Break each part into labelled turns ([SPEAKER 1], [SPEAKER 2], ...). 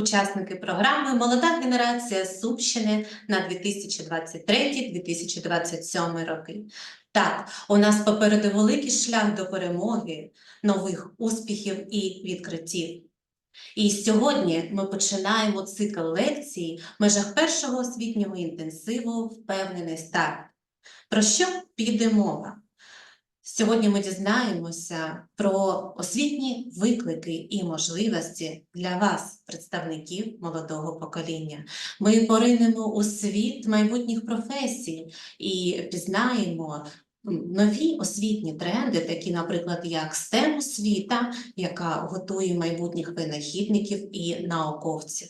[SPEAKER 1] учасники програми Молода генерація Сумщини на 2023-2027 роки. Так, у нас попереду великий шлях до перемоги, нових успіхів і відкриттів. І сьогодні ми починаємо цикл лекцій в межах першого освітнього інтенсиву Впевнений старт. Про що піде мова? Сьогодні ми дізнаємося про освітні виклики і можливості для вас, представників молодого покоління. Ми поринемо у світ майбутніх професій і пізнаємо нові освітні тренди, такі, наприклад, як STEM освіта, яка готує майбутніх винахідників і науковців.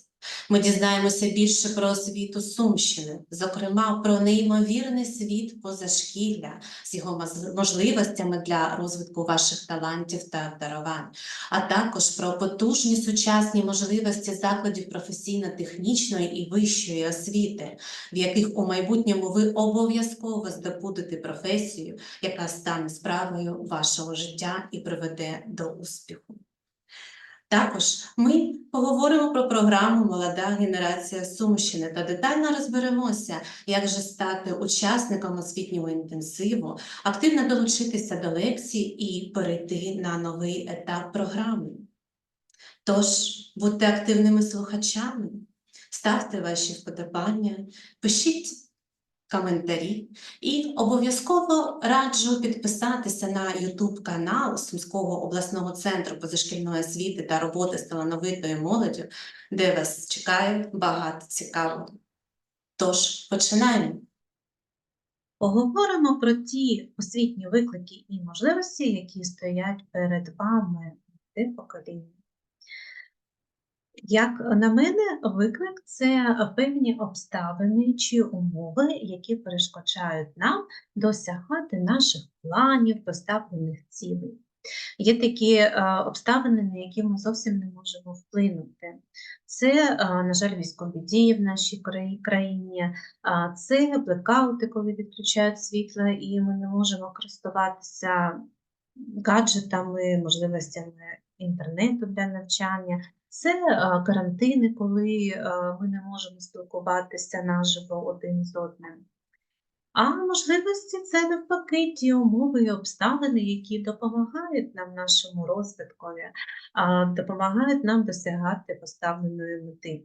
[SPEAKER 1] Ми дізнаємося більше про освіту Сумщини, зокрема про неймовірний світ позашкілля з його можливостями для розвитку ваших талантів та дарувань, а також про потужні сучасні можливості закладів професійно-технічної і вищої освіти, в яких у майбутньому ви обов'язково здобудете професію, яка стане справою вашого життя і приведе до успіху. Також ми поговоримо про програму Молода генерація Сумщини та детально розберемося, як же стати учасником освітнього інтенсиву, активно долучитися до лекцій і перейти на новий етап програми. Тож будьте активними слухачами, ставте ваші вподобання, пишіть коментарі і обов'язково раджу підписатися на YouTube канал Сумського обласного центру позашкільної освіти та роботи з талановитою молоддю, де вас чекає багато цікавого. Тож починаємо.
[SPEAKER 2] Поговоримо про ті освітні виклики і можливості, які стоять перед вами, те покоління. Як на мене, виклик це певні обставини чи умови, які перешкоджають нам досягати наших планів, поставлених цілей. Є такі е, обставини, на які ми зовсім не можемо вплинути. Це, е, на жаль, військові дії в нашій країні, Це блекаути, коли відключають світло, і ми не можемо користуватися гаджетами, можливостями інтернету для навчання. Це карантини, коли ми не можемо спілкуватися наживо один з одним. А можливості це навпаки ті умови і обставини, які допомагають нам нашому розвиткові, допомагають нам досягати поставленої мети.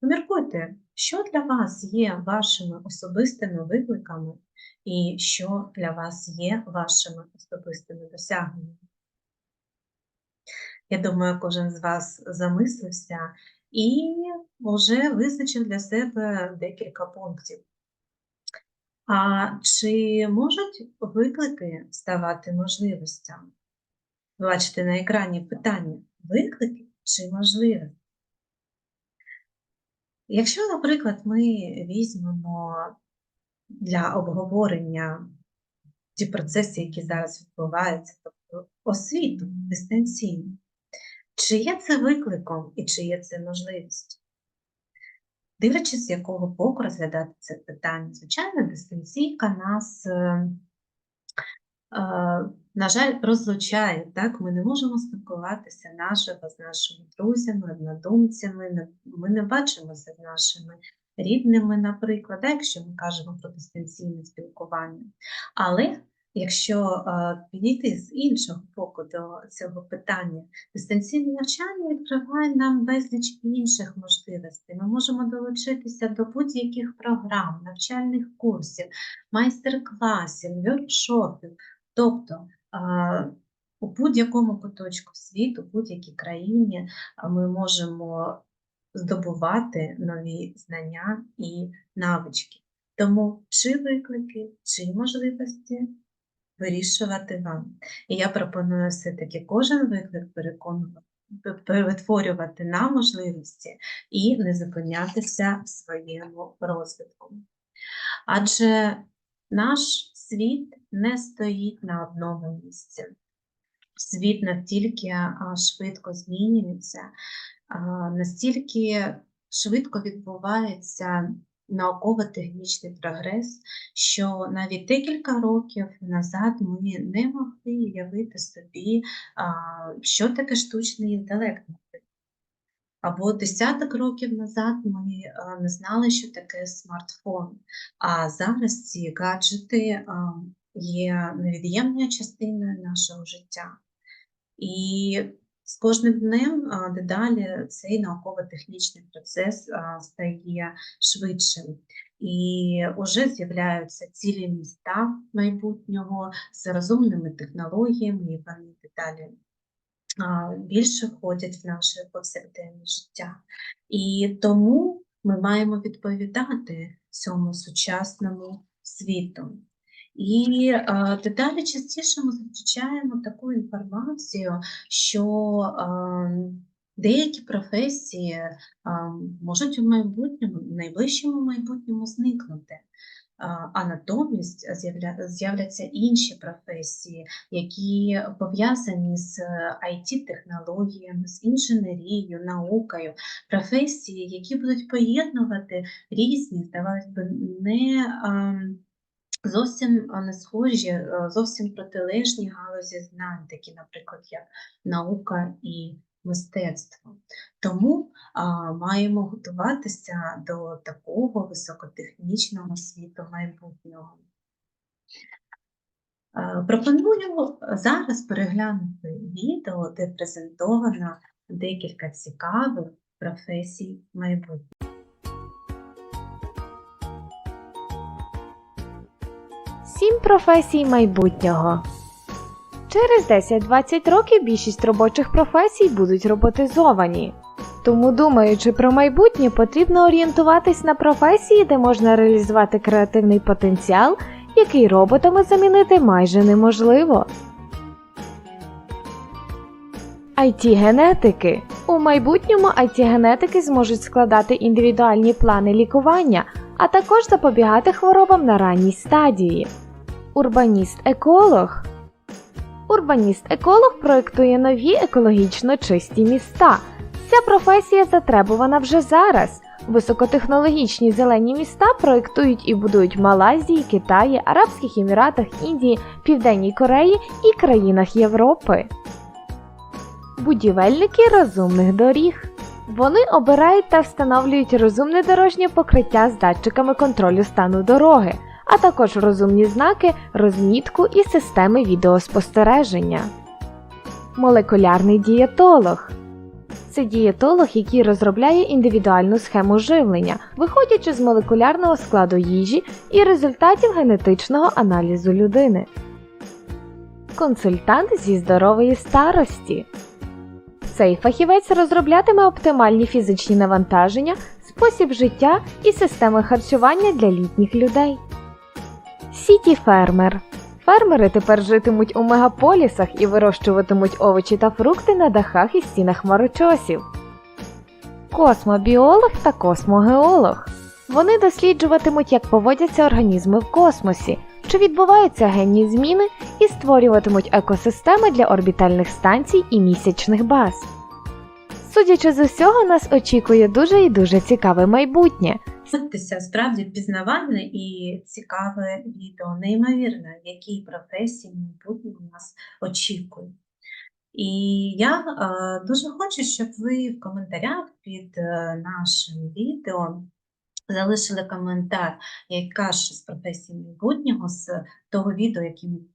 [SPEAKER 2] Поміркуйте, що для вас є вашими особистими викликами і що для вас є вашими особистими досягненнями. Я думаю, кожен з вас замислився і вже визначив для себе декілька пунктів. А чи можуть виклики ставати можливостями? Бачите на екрані питання: виклики чи можливості? Якщо, наприклад, ми візьмемо для обговорення ті процеси, які зараз відбуваються, тобто освіту дистанційну, чи є це викликом і чи є це можливістю? Дивлячись, з якого боку розглядати це питання, звичайно, дистанційка нас, е, е, на жаль, розлучає. Так? Ми не можемо спілкуватися наживо з нашими друзями, однодумцями, ми не бачимося з нашими рідними, наприклад, якщо ми кажемо про дистанційне спілкування. Але якщо е, підійти з іншого боку до цього питання, дистанційне навчання відкриває нам безліч інших можливостей. Ми можемо долучитися до будь-яких програм, навчальних курсів, майстер-класів, воркшопів. Тобто а, у будь-якому куточку світу, в будь-якій країні ми можемо здобувати нові знання і навички. Тому чи виклики, чи можливості вирішувати вам. І я пропоную все-таки кожен виклик переконувати, перетворювати на можливості і не зупинятися в своєму розвитку. Адже наш світ не стоїть на одному місці. Світ настільки швидко змінюється, настільки швидко відбувається науково-технічний прогрес, що навіть декілька років назад ми не могли уявити собі, що таке штучний інтелект. Або десяток років назад ми не знали, що таке смартфон. А зараз ці гаджети є невід'ємною частиною нашого життя. І з кожним днем дедалі цей науково-технічний процес стає швидшим. І вже з'являються цілі міста майбутнього з розумними технологіями, і вони дедалі більше входять в наше повсякденне життя. І тому ми маємо відповідати цьому сучасному світу. І е, дедалі частіше ми зустрічаємо таку інформацію, що е, деякі професії е, можуть у майбутньому, в найближчому майбутньому зникнути. А натомість з'явля- з'являться інші професії, які пов'язані з IT-технологіями, з інженерією, наукою, професії, які будуть поєднувати різні, здавалось би, не ем, зовсім не схожі, е, зовсім протилежні галузі знань, такі, наприклад, як наука і мистецтво. Тому а, маємо готуватися до такого високотехнічного світу майбутнього. Е, Пропоную зараз переглянути відео, де презентовано декілька цікавих професій майбутнього.
[SPEAKER 3] Сім професій майбутнього. Через 10-20 років більшість робочих професій будуть роботизовані. Тому, думаючи про майбутнє, потрібно орієнтуватись на професії, де можна реалізувати креативний потенціал, який роботами замінити майже неможливо. IT-генетики. У майбутньому IT-генетики зможуть складати індивідуальні плани лікування, а також запобігати хворобам на ранній стадії. Урбаніст-еколог. Урбаніст-еколог проєктує нові екологічно чисті міста. Ця професія затребувана вже зараз. Високотехнологічні зелені міста проєктують і будують в Малайзії, Китаї, Арабських Еміратах, Індії, Південній Кореї і країнах Європи. Будівельники розумних доріг. Вони обирають та встановлюють розумне дорожнє покриття з датчиками контролю стану дороги, а також розумні знаки, розмітку і системи відеоспостереження. Молекулярний дієтолог це дієтолог, який розробляє індивідуальну схему живлення, виходячи з молекулярного складу їжі і результатів генетичного аналізу людини. Консультант зі здорової старості. Цей фахівець розроблятиме оптимальні фізичні навантаження, спосіб життя і системи харчування для літніх людей. Сіті фермер. Фермери тепер житимуть у мегаполісах і вирощуватимуть овочі та фрукти на дахах і стінах хмарочосів. Космобіолог та космогеолог. Вони досліджуватимуть, як поводяться організми в космосі, чи відбуваються генні зміни, і створюватимуть екосистеми для орбітальних станцій і місячних баз. Судячи з усього, нас очікує дуже і дуже цікаве майбутнє.
[SPEAKER 2] Дивитися справді пізнавальне і цікаве відео, неймовірне, які професії майбутнього нас очікують. І я е, дуже хочу, щоб ви в коментарях під е, нашим відео залишили коментар, яка ж з професій майбутнього, з того відео,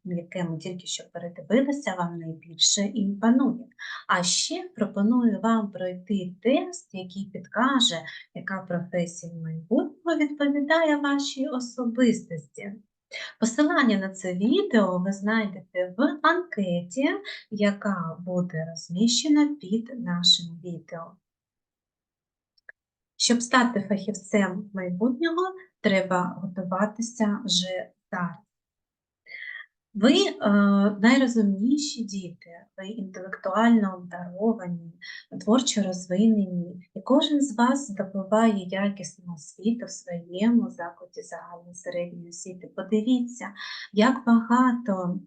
[SPEAKER 2] яке ми тільки що передивилися, вам найбільше імпонує. А ще пропоную вам пройти тест, який підкаже, яка професія майбутнього відповідає вашій особистості. Посилання на це відео ви знайдете в анкеті, яка буде розміщена під нашим відео. Щоб стати фахівцем майбутнього, треба готуватися вже зараз. Ви е, найрозумніші діти, ви інтелектуально обдаровані, творчо розвинені, і кожен з вас здобуває якісну освіту в своєму закладі загальної середньої освіти. Подивіться, як багато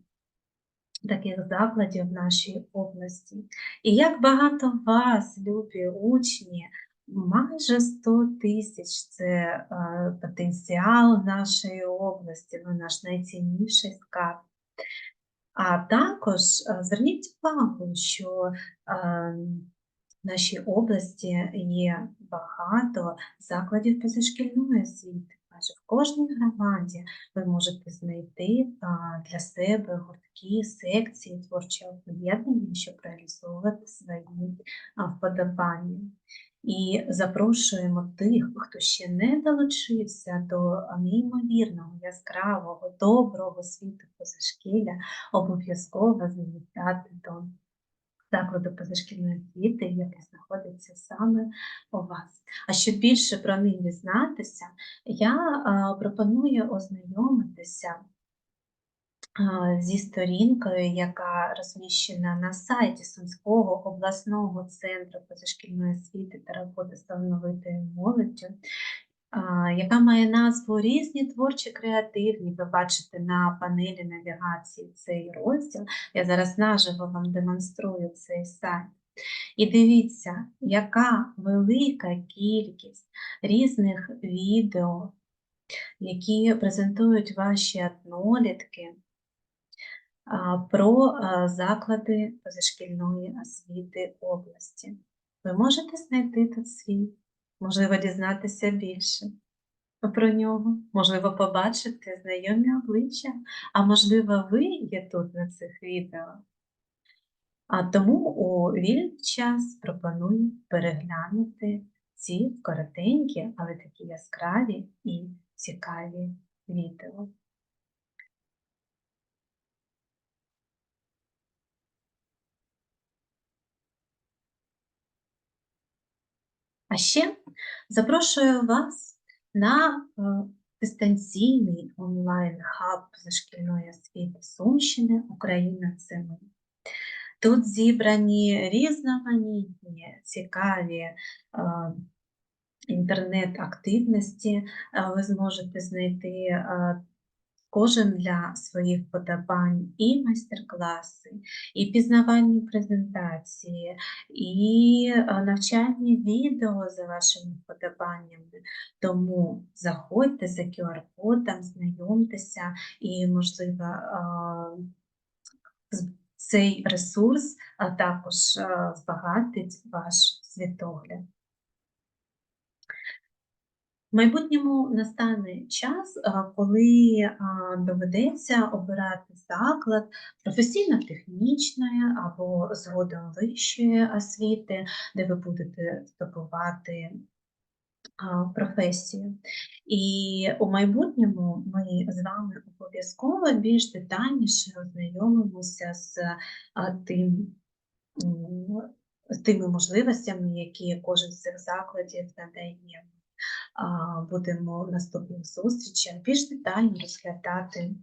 [SPEAKER 2] таких закладів в нашій області, і як багато вас, любі учні, майже 100 тисяч це е, потенціал нашої області, ви наш найцінніший скарб. А також е, зверніть увагу, що е, В нашій області є багато закладів позашкільної освіти. Майже в кожній громаді ви можете знайти для себе гуртки, секції, творчі об'єднання, щоб реалізовувати свої вподобання. І запрошуємо тих, хто ще не долучився до неймовірного, яскравого, доброго світу позашкілля, обов'язково завітати до закладу позашкільної освіти, який знаходиться саме у вас. А щоб більше про них дізнатися, я пропоную ознайомитися зі сторінкою, яка розміщена на сайті Сумського обласного центру позашкільної освіти та роботи з талановитою молоддю, яка має назву Різні творчі креативні. Ви бачите на панелі навігації цей розділ. Я зараз наживо вам демонструю цей сайт. І дивіться, яка велика кількість різних відео, які презентують ваші однолітки про заклади позашкільної освіти області. Ви можете знайти тут свій, можливо, дізнатися більше про нього, можливо, побачити знайомі обличчя, а можливо, ви є тут на цих відео. А тому у вільний час пропоную переглянути ці коротенькі, але такі яскраві і цікаві відео. А ще запрошую вас на е, дистанційний онлайн-хаб зашкільної освіти Сумщини Україна це ми. Тут зібрані різноманітні, цікаві е, інтернет-активності. Е, Ви зможете знайти кожен для своїх подобань і майстер-класи, і пізнавальні презентації, і е, навчальні відео за вашими вподобаннями. Тому заходьте за QR-кодом, знайомтеся і, можливо, е, цей ресурс також е, збагатить ваш світогляд. В майбутньому настане час, коли доведеться обирати заклад професійно-технічної або згодом вищої освіти, де ви будете здобувати професію. І у майбутньому ми з вами обов'язково більш детальніше ознайомимося з тим, з тими можливостями, які кожен з цих закладів надає. Будемо в наступних зустрічах більш детально розглядати,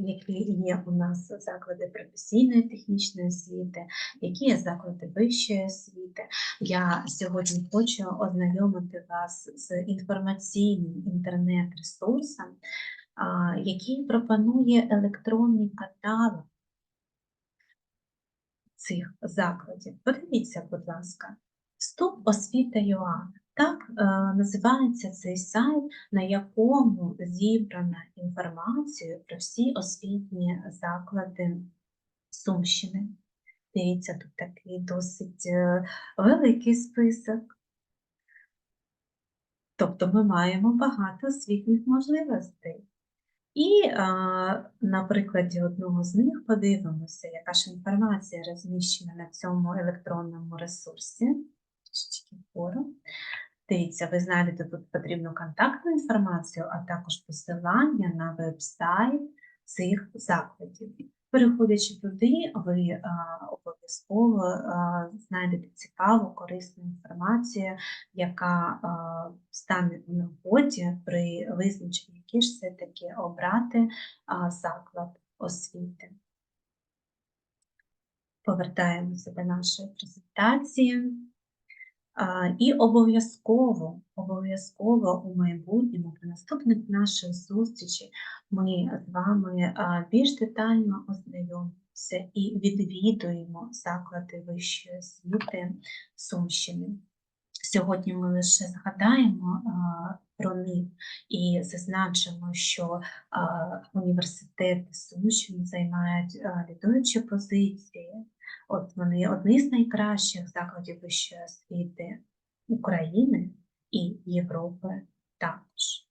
[SPEAKER 2] які є у нас заклади професійної технічної освіти, які є заклади вищої освіти. Я сьогодні хочу ознайомити вас з інформаційним інтернет-ресурсом, який пропонує електронний каталог цих закладів. Подивіться, будь ласка, вступ освіта.ua. Так е, називається цей сайт, на якому зібрана інформація про всі освітні заклади Сумщини. Дивіться, тут такий досить е, великий список. Тобто ми маємо багато освітніх можливостей. І а, на прикладі одного з них подивимося, яка ж інформація розміщена на цьому електронному ресурсі. Трішечки Дивіться, ви знайдете тут потрібну контактну інформацію, а також посилання на веб-сайт цих закладів. Переходячи туди, ви а, обов'язково а, знайдете цікаву, корисну інформацію, яка а, стане в нагоді при визначенні, який ж все-таки обрати а, заклад освіти. Повертаємося до нашої презентації. І обов'язково, обов'язково у майбутньому при наступних наших зустрічей ми з вами більш детально ознайомимося і відвідуємо заклади вищої освіти Сумщини. Сьогодні ми лише згадаємо про них і зазначимо, що університети Сумщини займають лідуючі позиції. От вони одні з найкращих закладів вищої освіти України і Європи також.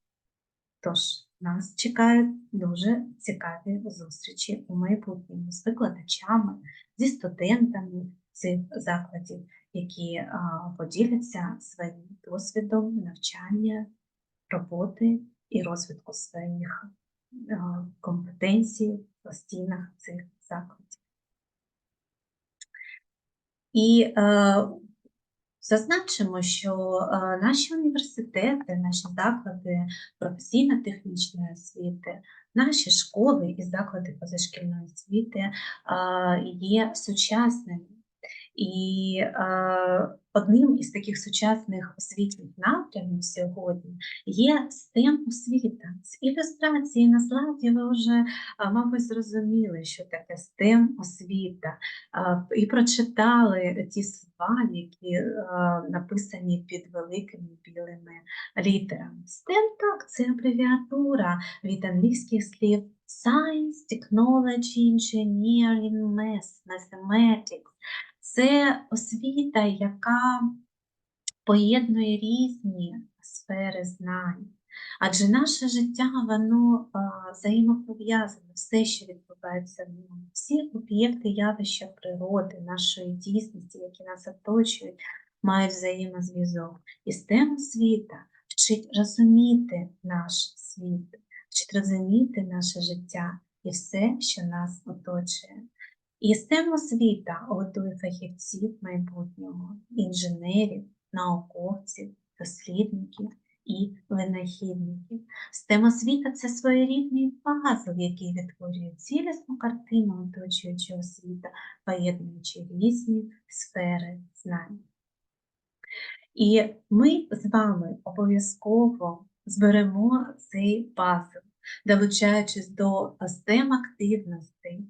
[SPEAKER 2] Тож нас чекають дуже цікаві зустрічі у майбутньому з викладачами, зі студентами цих закладів, які поділяться своїм досвідом навчання, роботи і розвитку своїх компетенцій в стінах цих закладів. І е, зазначимо, що е, наші університети, наші заклади професійно-технічної освіти, наші школи і заклади позашкільної освіти є сучасними. І е, одним із таких сучасних освітніх напрямів сьогодні є STEM освіта. З ілюстрації на слайді ви вже, мабуть, зрозуміли, що таке STEM освіта, а, і прочитали ті слова, які е, написані під великими білими літерами. STEM так, це абревіатура від англійських слів Science, Technology, Engineering, Math, Mathematics. Це освіта, яка поєднує різні сфери знань. Адже наше життя, воно взаємопов'язане, все, що відбувається в ньому, всі об'єкти явища природи, нашої дійсності, які нас оточують, мають взаємозв'язок. І STEM освіта вчить розуміти наш світ, вчить розуміти наше життя і все, що нас оточує. І STEM освіта готує фахівців майбутнього, інженерів, науковців, дослідників і винахідників. STEM освіта це своєрідний пазл, який відтворює цілісну картину оточуючого світа, поєднуючи різні сфери знань. І ми з вами обов'язково зберемо цей пазл, долучаючись до STEM активностей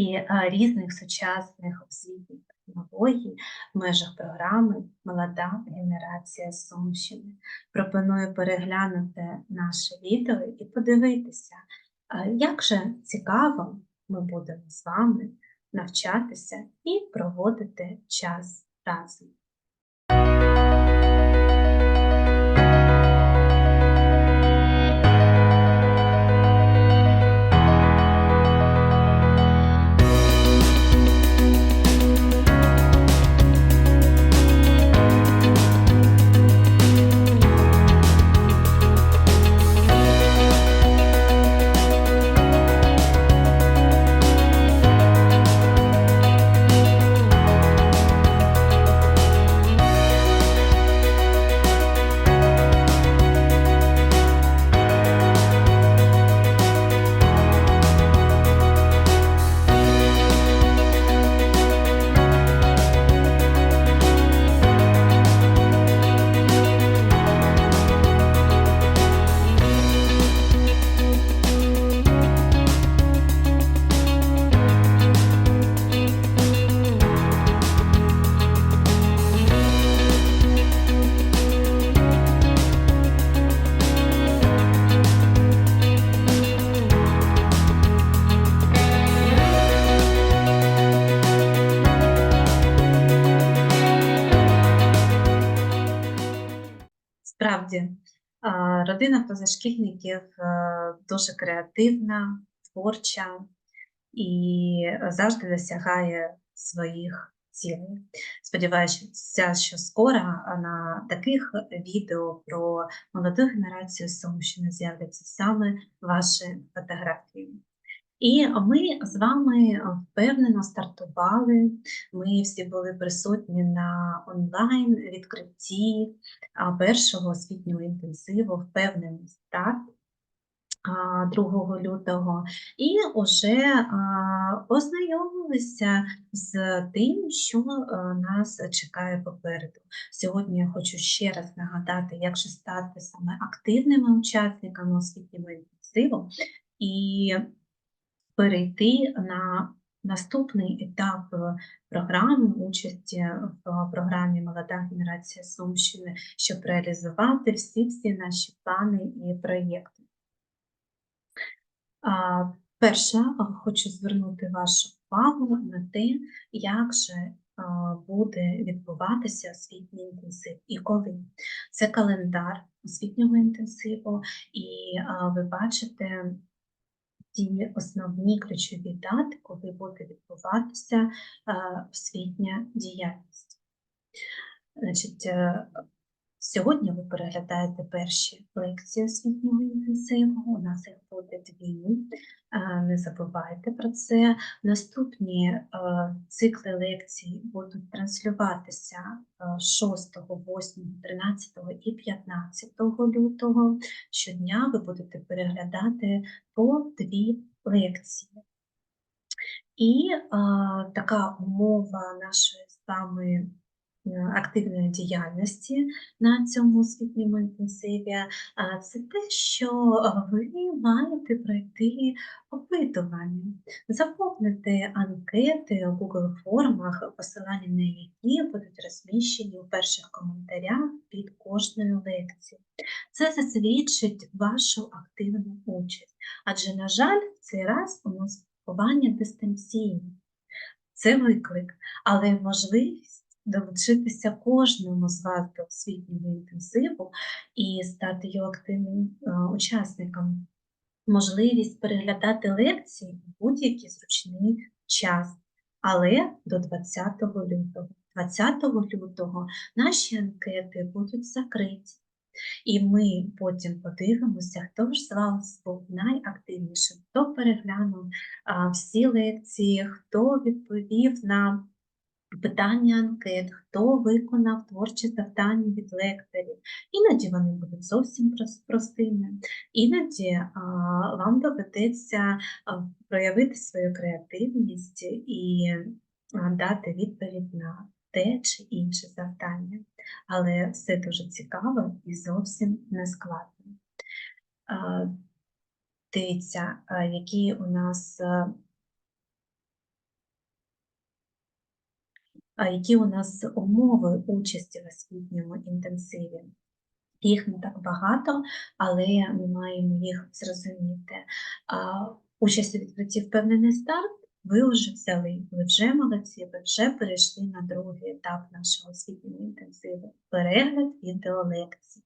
[SPEAKER 2] і е, різних сучасних освітніх технологій в межах програми Молода генерація Сумщини. Пропоную переглянути наше відео і подивитися, е, як же цікаво ми будемо з вами навчатися і проводити час разом. Позашкільників е, дуже креативна, творча і завжди досягає своїх цілей. Сподіваюся, що скоро на таких відео про молоду генерацію Сумщини з'являться саме ваші фотографії. І ми з вами впевнено стартували. Ми всі були присутні на онлайн відкритті першого освітнього інтенсиву впевнений старт 2 лютого, і вже ознайомилися з тим, що а, нас чекає попереду. Сьогодні я хочу ще раз нагадати, як же стати саме активними учасниками освітнього інтенсиву і перейти на Наступний етап е, програми участі в програмі Молода генерація Сумщини, щоб реалізувати всі всі наші плани і проєкти. Перше, хочу звернути вашу увагу на те, як же буде відбуватися освітній інтенсив і коли. Це календар освітнього інтенсиву, і ви бачите ті основні ключові дати, коли буде відбуватися освітня діяльність. Значить, е, Сьогодні ви переглядаєте перші лекції освітнього інтенсиву. У нас їх буде дві. Не забувайте про це. Наступні е, цикли лекцій будуть транслюватися е, 6, 8, 13 і 15 лютого. Щодня ви будете переглядати по дві лекції. І е, така умова нашої з вами е, активної діяльності на цьому освітньому інтенсиві, це те, що ви маєте пройти опитування, заповнити анкети у Google формах, посилання на які будуть розміщені у перших коментарях під кожною лекцією. Це засвідчить вашу активну участь, адже, на жаль, в цей раз у нас дистанційне. Це виклик, але можливість долучитися кожному з вас до освітнього інтенсиву і стати його активним е, учасником. Можливість переглядати лекції у будь-який зручний час, але до 20 лютого. 20 лютого наші анкети будуть закриті. І ми потім подивимося, хто ж з вас був найактивнішим, хто переглянув всі лекції, хто відповів на питання анкет, хто виконав творчі завдання від лекторів. Іноді вони будуть зовсім простими, іноді а, вам доведеться проявити свою креативність і дати відповідь на те чи інше завдання. Але все дуже цікаво і зовсім не складно. Дивіться, які у нас е, а які у нас умови участі в освітньому інтенсиві. Їх не так багато, але ми маємо їх зрозуміти. Участь у відкритті впевнений старт ви вже взяли, ви вже молодці, ви вже перейшли на другий етап нашого освітнього інтенсиву перегляд відеолекцій.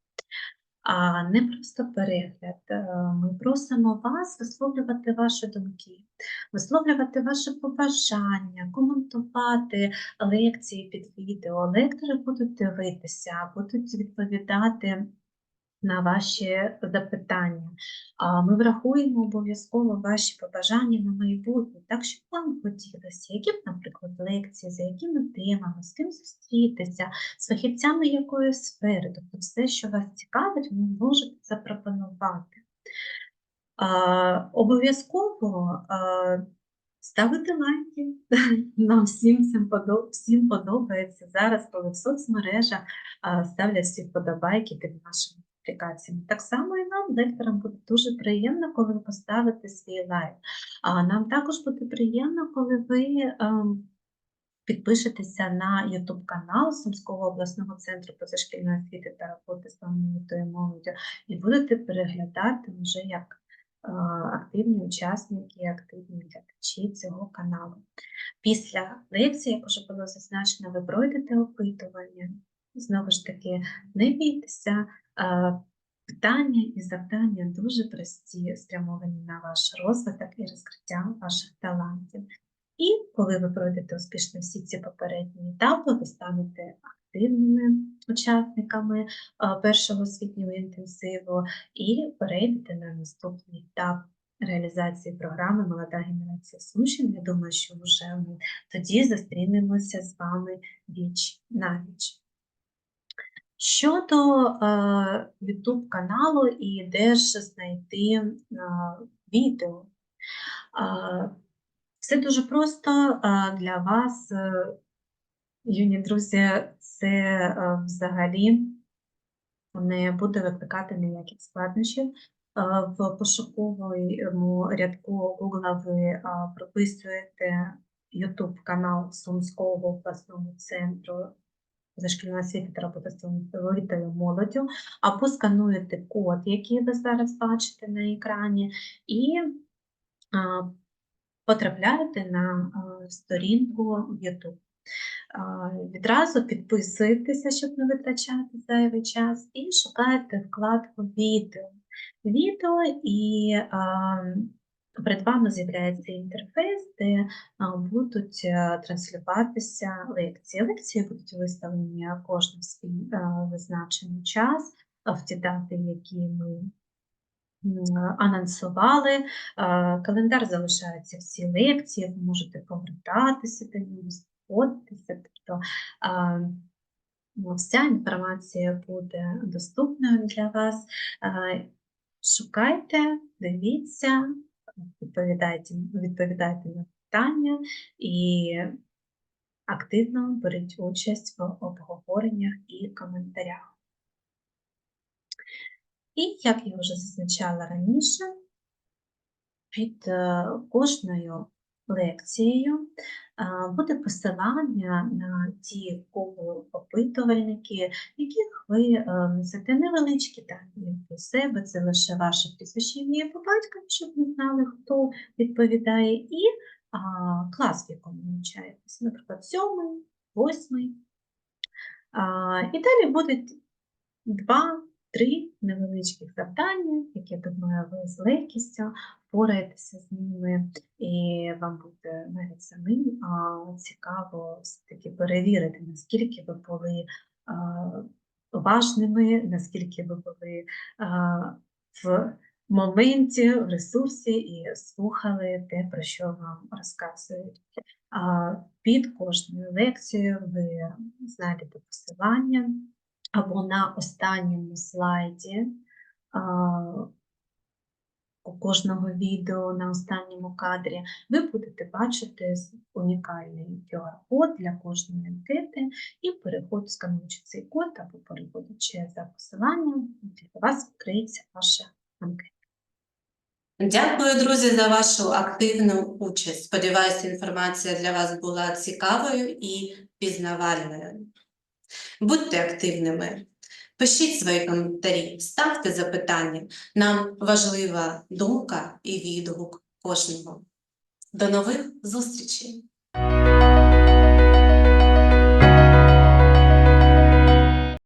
[SPEAKER 2] А не просто перегляд. е, Ми просимо вас висловлювати ваші думки, висловлювати ваші побажання, коментувати лекції під відео. Лектори будуть дивитися, будуть відповідати на ваші запитання. Ми врахуємо обов'язково ваші побажання на майбутнє, так що вам хотілося, які б, наприклад, лекції, за якими темами, з ким зустрітися, з фахівцями якої сфери, тобто все, що вас цікавить, ви можете запропонувати. Обов'язково ставити лайки. Нам всім, подо- всім подобається зараз, коли в соцмережах ставлять всі вподобайки під нашими публікаціями. Так само і нам, лекторам, буде дуже приємно, коли ви поставите свій лайк. А нам також буде приємно, коли ви ем, підпишетеся на YouTube канал Сумського обласного центру позашкільної освіти та роботи з талановитою молоддю і будете переглядати вже як е, активні учасники, активні глядачі цього каналу. Після лекції, як вже було зазначено, ви пройдете опитування. Знову ж таки, не бійтеся, питання і завдання дуже прості, спрямовані на ваш розвиток і розкриття ваших талантів. І коли ви пройдете успішно всі ці попередні етапи, ви станете активними учасниками першого освітнього інтенсиву і перейдете на наступний етап реалізації програми Молода генерація Сумщин. Я думаю, що вже ми тоді зустрінемося з вами віч на віч. Щодо е, YouTube каналу і де ж знайти е, відео. Е, все дуже просто е, для вас, юні друзі, це взагалі не буде викликати ніяких складнощів. В пошуковому рядку Google ви прописуєте YouTube канал Сумського обласного центру дошкільної освіти та роботи з талановитою молоддю, або скануєте код, який ви зараз бачите на екрані, і потрапляєте на сторінку YouTube. Відразу підписуєтеся, щоб не витрачати зайвий час, і шукаєте вкладку відео. Відео і перед вами з'являється інтерфейс, де будуть е, транслюватися лекції. Лекції будуть виставлені кожен свій е, визначений час, в ті дати, які ми анонсували. Е, Календар залишається всі лекції, ви можете повертатися до нього, знаходитися. Тобто ну, вся інформація буде доступною для вас. Шукайте, дивіться, відповідайте, відповідайте на питання і активно беріть участь в обговореннях і коментарях. І, як я вже зазначала раніше, під е, кожною лекцією буде посилання на ті опитувальники, яких ви е, несете невеличкі дані про себе, це лише ваше прізвище ім'я по батькові, щоб ви знали, хто відповідає, і клас, в якому навчаєтесь, наприклад, сьомий, восьмий. І далі будуть два-три невеличких завдання, які, думаю, ви з легкістю впораєтеся з ними, і вам буде навіть самим цікаво все-таки перевірити, наскільки ви були уважними, наскільки ви були в моменті, в ресурсі і слухали те, про що вам розказують. Під кожною лекцією ви знайдете посилання або на останньому слайді у кожного відео на останньому кадрі ви будете бачити унікальний QR-код для кожної анкети і переход, скануючи цей код або переходячи за посиланням, для вас відкриється ваша анкета.
[SPEAKER 1] Дякую, друзі, за вашу активну участь. Сподіваюся, інформація для вас була цікавою і пізнавальною. Будьте активними, пишіть свої коментарі, ставте запитання. Нам важлива думка і відгук кожного. До нових зустрічей!